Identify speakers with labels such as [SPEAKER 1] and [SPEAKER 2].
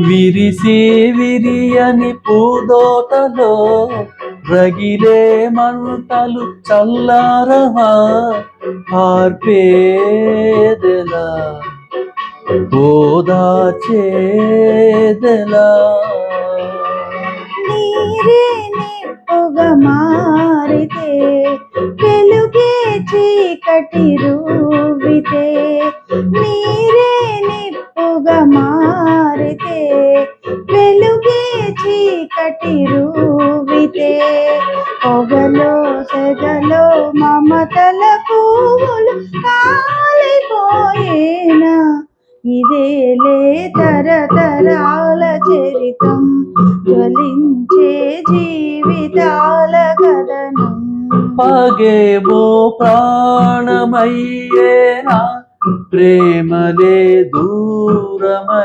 [SPEAKER 1] విరిసి విరియని పూదోటలో రగిలే మంటలు చల్లారవా? ఆర్పేదెలా ఓదాచేదెలా
[SPEAKER 2] నీరే నిప్పుగా మారితే వెలుగే చీకటి రూపితే నీ నిప్పుగా మారితే వెలుగే చీకటి రూవితే. పొగలో సెగలో మమతల పువ్వులు కాలిపోయేనా? ఇదేలే తరతరాల చరితం జ్వలించే జీవితాల కథనం.
[SPEAKER 1] పగేమో ప్రాణమయ్యేనా? प्रेमले दूरमय